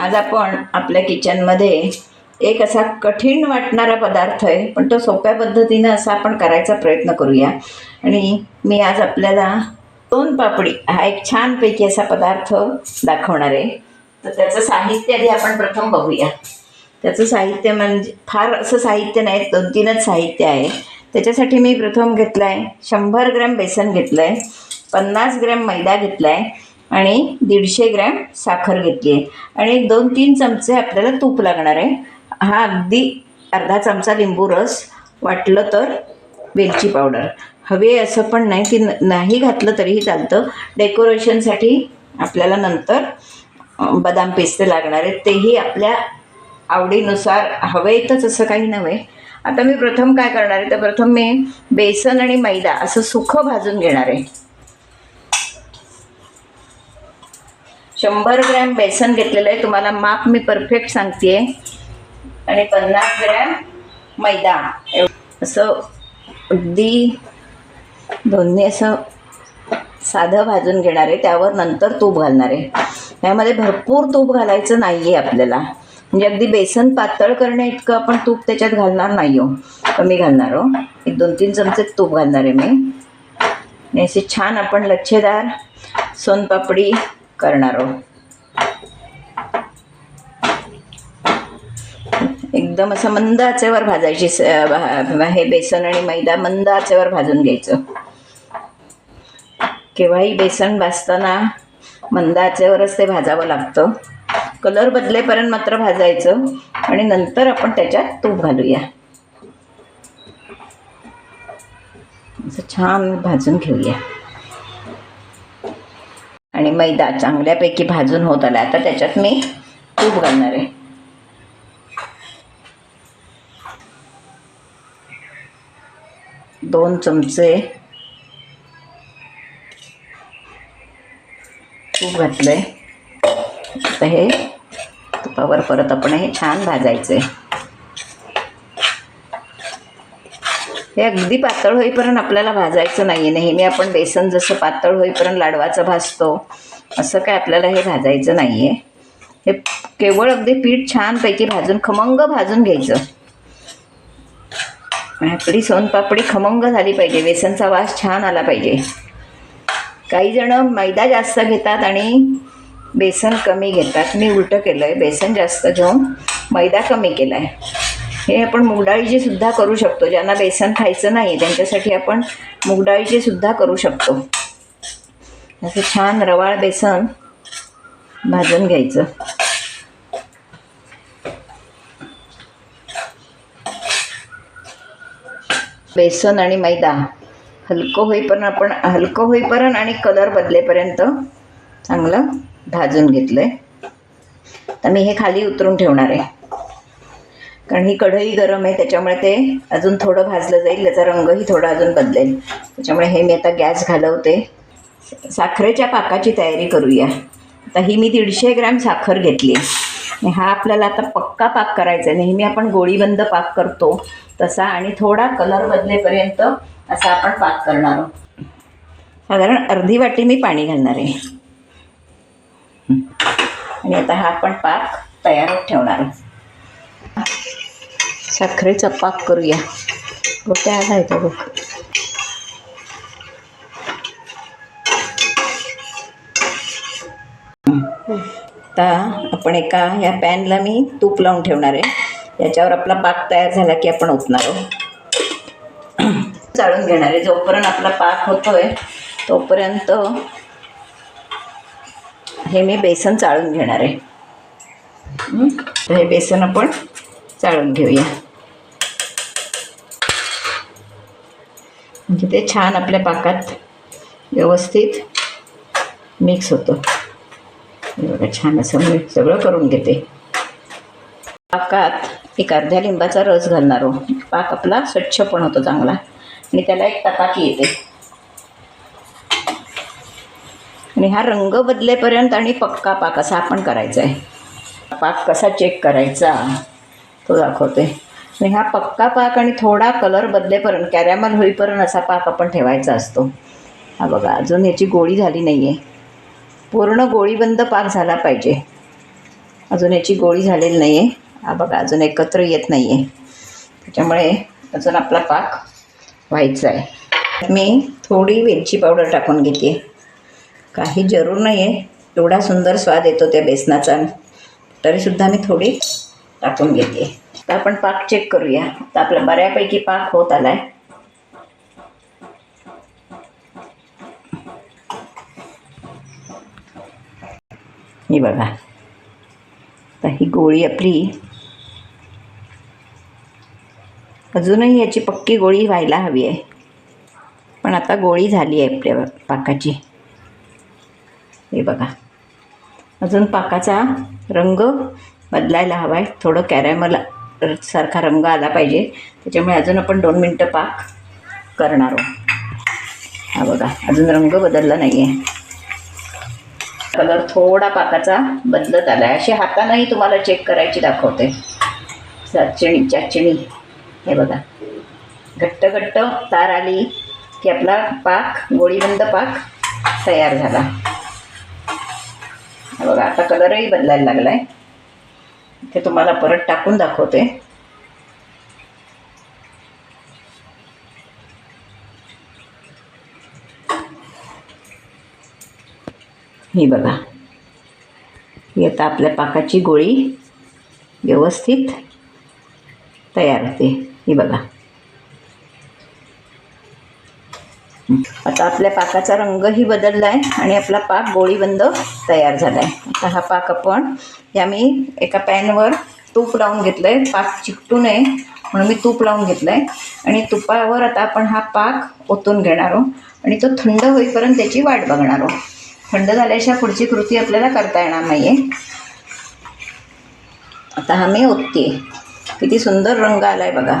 आज आपण आपल्या किचनमध्ये एक असा कठीण वाटणारा पदार्थ आहे पण तो सोप्या पद्धतीनं असा आपण करायचा प्रयत्न करूया. आणि मी आज आपल्याला दोन पापडी हा एक छानपैकी असा पदार्थ दाखवणार आहे. तर त्याचं साहित्य आधी आपण प्रथम बघूया. त्याचं साहित्य म्हणजे फार असं साहित्य नाही दोन तीनच साहित्य आहे. त्याच्यासाठी मी प्रथम घेतलं आहे शंभर ग्रॅम बेसन घेतलं आहे पन्नास ग्रॅम मैदा घेतला आहे आणि दीडशे ग्रॅम साखर घेतली आहे. आणि एक दोन तीन चमचे आपल्याला तूप लागणार आहे. हा अगदी अर्धा चमचा लिंबू रस वाटलं तर वेलची पावडर. हवे असं पण नाही की न- नाही घातलं तरीही चालतं. डेकोरेशनसाठी आपल्याला नंतर बदाम पेस्ते लागणार आहेत तेही आपल्या आवडीनुसार. हवे असं काही नव्हे. आता मी प्रथम काय करणार आहे? तर प्रथम मी बेसन आणि मैदा असं सुखं भाजून घेणार आहे. शंभर ग्रॅम बेसन घेतलेलं आहे. तुम्हाला माप मी परफेक्ट सांगते आणि पन्नास ग्रॅम मैदा. असं अगदी दोन्ही असं साधं भाजून घेणार आहे. त्यावर नंतर तूप घालणार आहे. त्यामध्ये भरपूर तूप घालायचं नाही आहे आपल्याला. म्हणजे अगदी बेसन पातळ करणे इतकं आपण तूप त्याच्यात घालणार नाही हो. कमी घालणार हो. एक दोन तीन चमचे तूप घालणार आहे मी. असे छान आपण लच्छेदार सोनपापडी करणार आहोत. एकदम असं मंद आचेवर भाजायची हे बेसन आणि मैदा मंद आचेवर भाजून घ्यायचं. केव्हाही बेसन भाजताना मंद आचेवरच ते भाजावं लागतं. कलर बदलेपर्यंत मात्र भाजायचं आणि नंतर आपण त्याच्यात तूप घालूया. असं छान भाजून घेऊया. आणि मैदा चांगल्यापैकी भाजून होत आला. आता त्याच्यात मी तूप घालणार आहे. दोन चमचे तूप घातलं आहे आता हे तुपावर परत आपण हे छान भाजायचं आहे हे अगदी पातळ होईपर्यंत आपल्याला भाजायचं नाही आहे नेहमी आपण बेसन जसं पातळ होईपर्यंत लाडवाचं भाजतो असं काय आपल्याला हे भाजायचं नाही आहे हे केवळ अगदी पीठ छानपैकी भाजून खमंग भाजून घ्यायचं. आणि आपली सोनपापडी खमंग झाली पाहिजे. बेसनचा वास छान आला पाहिजे. काही जण मैदा जास्त घेतात आणि बेसन कमी घेतात. मी उलटं केलं आहे बेसन जास्त घेऊन मैदा कमी केला आहे हे आपण मुगडाळीची सुद्धा करू शकतो. ज्यांना बेसन खायचं नाही त्यांच्यासाठी आपण मुगडाळीची सुद्धा करू शकतो. असं छान रवाळ बेसन भाजून घ्यायचं. बेसन आणि मैदा. हलकं होईपर्यंत आपण हलकं होईपर्यंत आणि कलर बदलेपर्यंत चांगलं भाजून घेतलं आहे तर मी हे खाली उतरून ठेवणार आहे. कारण ही कढई गरम आहे त्याच्यामुळे ते अजून थोडं भाजलं जाईल त्याचा रंगही थोडा अजून बदलेल. त्याच्यामुळे हे मी आता गॅस घालवते. साखरेच्या पाकाची तयारी करूया. आता ही मी दीडशे ग्रॅम साखर घेतली आहे. हा आपल्याला आता पक्का पाक करायचा आहे. नेहमी आपण गोळीबंद पाक करतो तसा आणि थोडा कलर बदलेपर्यंत असा आपण पाक करणार आहोत. साधारण अर्धी वाटी मी पाणी घालणार आहे. आणि आता हा आपण पाक तयार ठेवणार आहोत. साखरेचा पाक करूया. गोट्या आला आहे तो बघ. आता आपण एका ह्या पॅनला मी तूप लावून ठेवणार आहे. याच्यावर आपला पाक तयार झाला की आपण ओतणार आहोत. चाळून घेणार आहे. जोपर्यंत आपला पाक होतोय तोपर्यंत हे मी बेसन चाळून घेणार आहे. हे बेसन आपण चाळून घेऊया. म्हणजे ते छान आपल्या पाकात व्यवस्थित मिक्स होतं. बघा छान असं मी सगळं करून घेते. पाकात एक अर्ध्या लिंबाचा रस घालणार हो. पाक आपला स्वच्छ पण होतो चांगला. आणि त्याला एक तपाकी येते. आणि हा रंग बदलेपर्यंत आणि पक्का पाक असा आपण करायचा आहे. पाक कसा चेक करायचा तो दाखवते. आणि हा पक्का पाक आणि थोडा कलर बदलेपर्यंत कॅरॅमल होईपर्यंत असा पाक आपण ठेवायचा असतो. हा बघा अजून याची गोळी झाली नाही आहे पूर्ण गोळीबंद पाक झाला पाहिजे. अजून याची गोळी झालेली नाही आहे हा बघा अजून एकत्र येत नाही आहे त्याच्यामुळे अजून आपला पाक व्हायचा आहे मी थोडी वेलची पावडर टाकून घेते. काही जरूर नाही आहे एवढा सुंदर स्वाद येतो त्या बेसनाचा. तरीसुद्धा मी थोडी टाकून घेते. तर आपण पाक चेक करूया. तर आपला बऱ्यापैकी पाक होत आला आहे हे बघा. तर ही गोळी आपली. अजूनही याची पक्की गोळी व्हायला हवी आहे. पण आता गोळी झाली आहे आपल्या पाकाची. हे बघा. अजून पाकाचा रंग बदलायला हवा आहे थोडं कॅरॅमल सारखा रंग आला पाहिजे. त्याच्यामुळे अजून आपण दोन मिनटं पाक करणार आहोत. हा बघा अजून रंग बदलला नाही आहे कलर थोडा पाकाचा बदलत आला आहे अशी हातानंही तुम्हाला चेक करायची दाखवते. चाचणी चाचणी. हे बघा. घट्ट घट्ट तार आली की आपला पाक गोळीबंद पाक तयार झाला. बघा आता कलरही बदलायला लागला आहे ते तुम्हाला परत टाकून दाखवते. ही बघा. ही आता आपल्या पाकाची गोळी व्यवस्थित तयार होते. ही बघा. आता आपल्या पाकाचा रंगही बदलला आहे आणि आपला पाक गोळीबंद तयार झाला आहे आता हा पाक आपण या मी एका पॅनवर तूप लावून घेतलं आहे पाक चिकटू नये म्हणून मी तूप लावून घेतलं आहे आणि तुपावर आता आपण हा पाक ओतून घेणार आहोत. आणि तो थंड होईपर्यंत त्याची वाट बघणार आहोत. थंड झाल्याशा पुढची कृती आपल्याला करता येणार नाही आहे आता हा मी ओतते किती सुंदर रंग आला आहे बघा.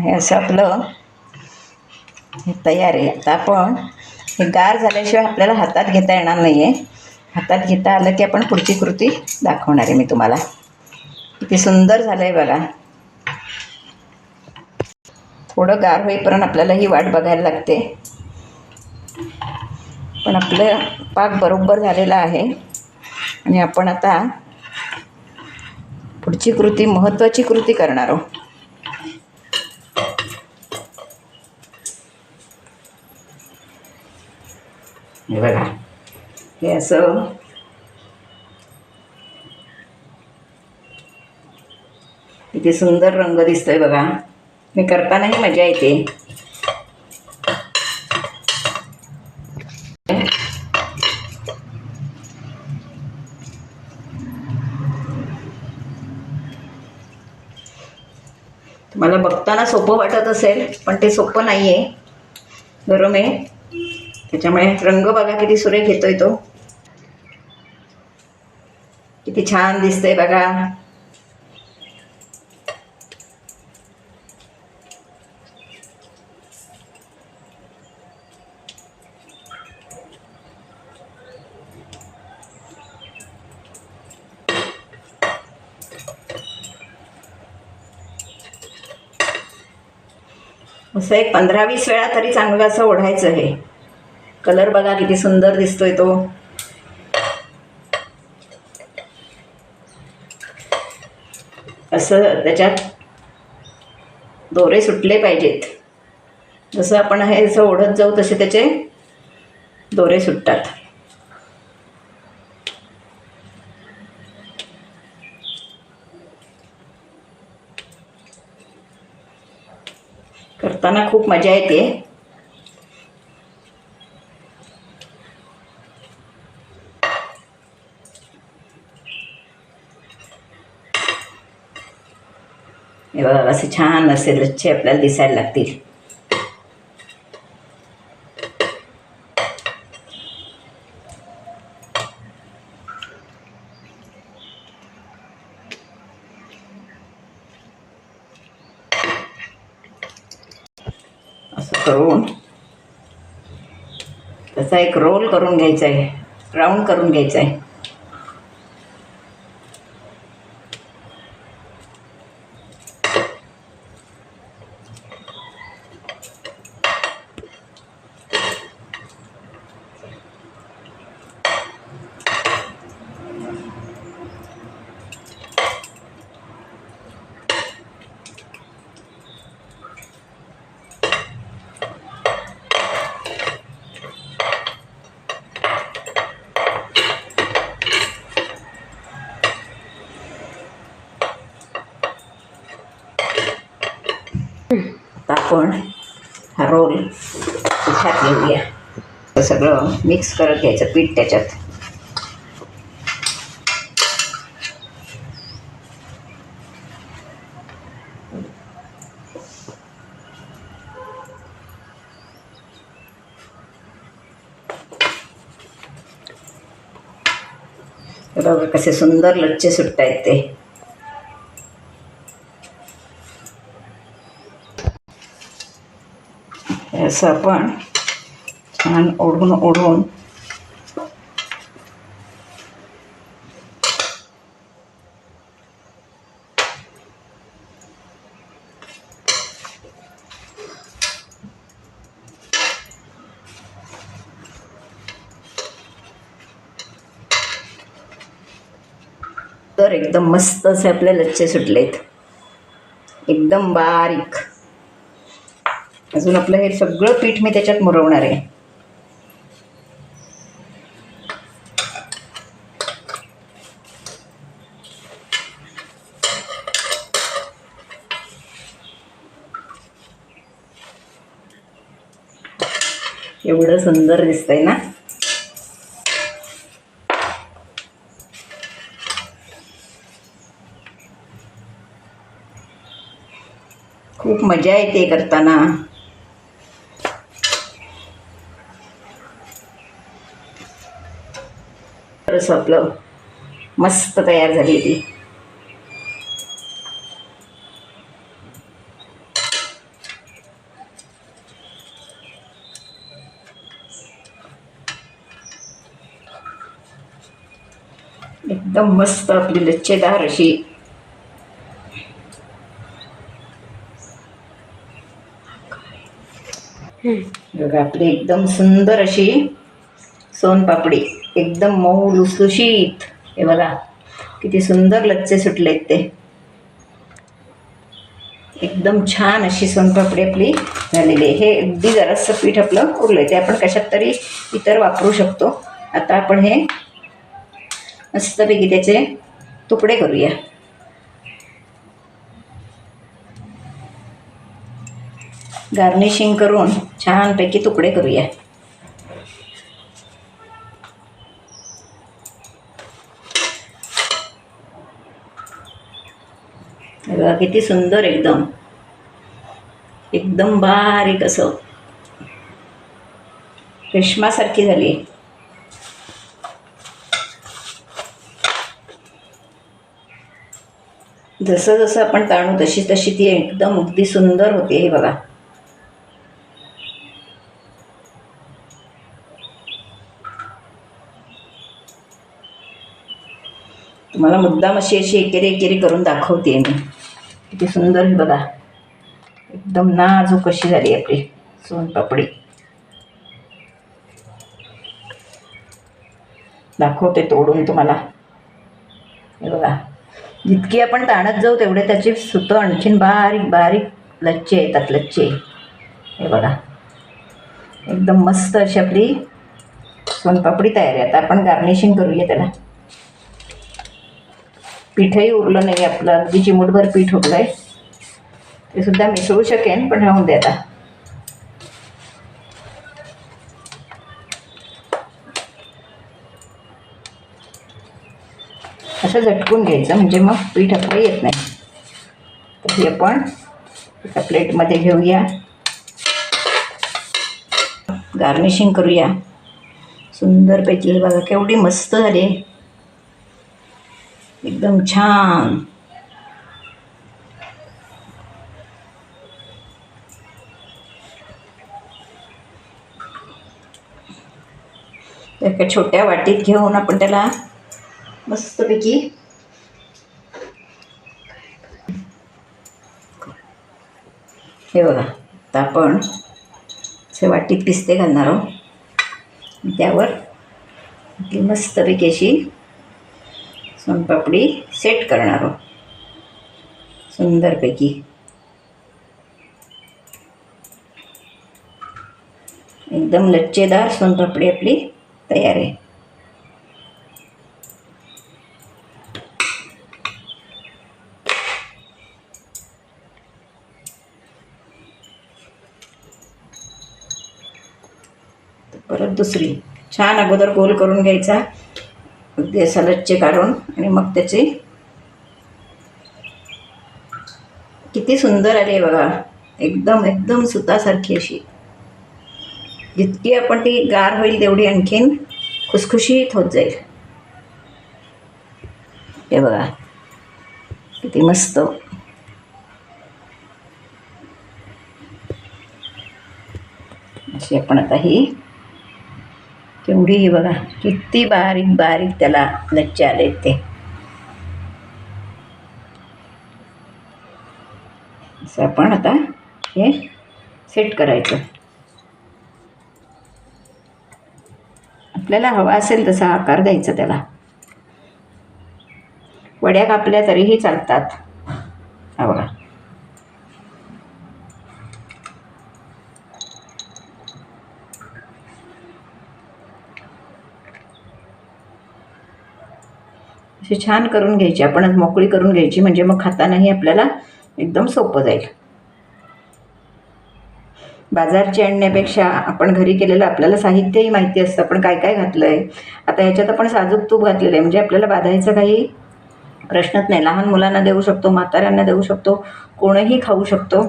हे असं आपलं हे तयार आहे. आता आपण हे गार झाल्याशिवाय आपल्याला हातात घेता येणार नाही आहे हातात घेता आलं की आपण पुढची कृती दाखवणार आहे मी तुम्हाला. किती सुंदर झालं आहे बघा. थोडं गार होईपर्यंत आपल्याला ही वाट बघायला लागते. पण आपलं पाक बरोबर झालेला आहे. आणि आपण आता पुढची कृती महत्त्वाची कृती करणार आहोत. हे बघा. हे असं. किती सुंदर रंग दिसतोय बघा. मी करतानाही मजा येते. तुम्हाला बघताना सोपं वाटत असेल पण ते सोपं नाही आहे गरम आहे त्याच्यामुळे रंग बघा किती सुरेख येतोय तो. किती छान दिसतंय बघा. असं एक पंधरा वीस वेळा तरी चांगलं असं ओढायचं हे. कलर बघा किती सुंदर दिसतोय तो. असं त्याच्यात दोरे सुटले पाहिजेत. जसं आपण हे असं ओढत जाऊ तसे त्याचे दोरे सुटतात. करताना खूप मजा येते. कलर असे छान असे लच्छे आपल्याला दिसायला लागतील. असं करून त्याचा एक रोल करून घ्यायचा आहे. राऊंड करून घ्यायचा आहे. आपण हा रोल ह्यात घेऊया हे सगळं मिक्स करत घ्यायचं पीठ त्याच्यात. बघा कसे सुंदर लच्चे सुटत आहेत ते. असं आपण छान ओढून ओढून तर एकदम मस्त असे आपले लच्छे सुटलेत. एकदम बारीक. अजून आपलं हे सगळं पीठ मी त्याच्यात मुरवणार आहे. एवढं सुंदर दिसतंय ना? खूप मजा येते करताना. असं आपलं मस्त तयार झाली ती. एकदम मस्त आपली लच्छेदार अशी. बघा आपली एकदम सुंदर अशी सोनपापडी. एकदम मऊ लुसलुशीत. हे बघा किती सुंदर लच्चे सुटलेत ते. एकदम छान अशी सोनपापडी आपली झालेली आहे. हे अगदी जरासं पीठ आपलं उरलं ते आपण कशात तरी इतर वापरू शकतो. आता आपण हे मस्तपैकी त्याचे तुकडे करूया. गार्निशिंग करून छानपैकी तुकडे करूया हे बघा किती सुंदर एकदम. एकदम बारीक असं. रेशमासारखी झाली. जसं जसं आपण ताणू तशी तशी ती एकदम अगदी सुंदर होते हे बघा. तुम्हाला मुद्दाम अशी अशी एकेरी एकेरी करून दाखवते मी. किती सुंदर आहे बघा. एकदम नाजूक अशी झाली आपली सोनपापडी. दाखवते तोडून तुम्हाला. हे बघा. जितकी आपण ताणत जाऊ तेवढे त्याची सुतं आणखीन बारीक बारीक लच्चे येतात लच्चे. हे बघा. एकदम मस्त अशी आपली सोनपापडी तयार आहे. आता आपण गार्निशिंग करूया त्याला. पीठही उरलं नाही आपलं. अगदी चिमूटभर पीठ उरलं आहे ते सुद्धा मिसळू शकेन पण राहून दे आता. असं झटकून घ्यायचं म्हणजे मग पीठ आपलं येत नाही. तर हे आपण एका प्लेटमध्ये घेऊया. गार्निशिंग करूया. सुंदर सुंदरपैकी बघा केवढी मस्त झाली. एकदम छान. एका छोट्या वाटीत घेऊन आपण त्याला मस्तपैकी हे बघा आता आपण असे वाटीत पिस्ते घालणार आहोत. त्यावर मस्तपैकी अशी सोनपापडी सेट करणार आहोत. सुंदरपैकी. एकदम लच्चेदार सोनपापडी आपली तयार आहे. परत दुसरी. छान अगोदर गोल करून घ्यायचा. अगदी असा लच्चे काढून आणि मग त्याचे किती सुंदर आले बघा. एकदम एकदम सुतासारखी अशी. जितकी आपण ती गार होईल तेवढी आणखीन खुसखुशीत होत जाईल. हे बघा. किती मस्त. अशी आपण आता ही केवढी बघा किती बारीक बारीक त्याला लच्चे आले ते. असं आपण आता हे सेट करायचं. आपल्याला हवा असेल तसा आकार द्यायचा त्याला. वड्या कापल्या तरीही चालतात हा बघा अशी छान करून घ्यायची आपण मोकळी करून घ्यायची म्हणजे मग खातानाही आपल्याला एकदम सोपं जाईल. बाजारची आणण्यापेक्षा आपण घरी केलेलं आपल्याला साहित्यही माहिती असतं आपण काय काय घातलं आहे आता ह्याच्यात आपण साजूक तूप घातलेलं आहे म्हणजे आपल्याला बाधायचं काही प्रश्नच नाही. लहान मुलांना देऊ शकतो म्हाताऱ्यांना देऊ शकतो कोणीही खाऊ शकतो.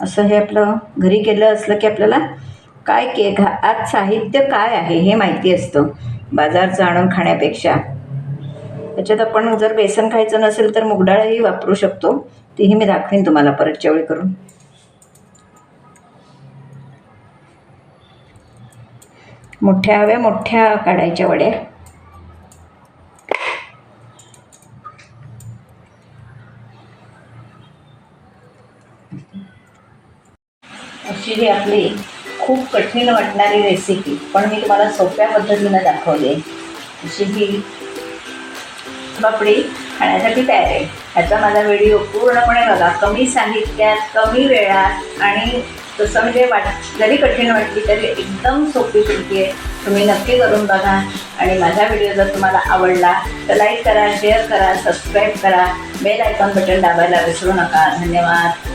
असं हे आपलं घरी केलं असलं की आपल्याला काय के घा आज साहित्य काय आहे हे माहिती असतं. बाजारचं आणून खाण्यापेक्षा. त्याच्यात आपण जर बेसन खायचं नसेल तर मुगडाळही वापरू शकतो. तीही मी दाखवीन तुम्हाला परतच्या वेळी करून. मोठ्या हव्या मोठ्या काढायच्या वड्या. अशी ही आपली खूप कठीण वाटणारी रेसिपी पण मी तुम्हाला सोप्या पद्धतीनं दाखवली आहे. अशी ही पापडी खाण्यासाठी तयार आहे. ह्याचा माझा व्हिडिओ पूर्णपणे बघा. कमी साहित्यात कमी वेळात आणि तसं म्हणजे वाट जरी कठीण वाटली तरी एकदम सोपी कृती आहे. तुम्ही नक्की करून बघा. आणि माझा व्हिडिओ जर तुम्हाला आवडला तर लाईक करा शेअर करा सबस्क्राईब करा. बेल आयकॉन बटन दाबायला विसरू नका. धन्यवाद.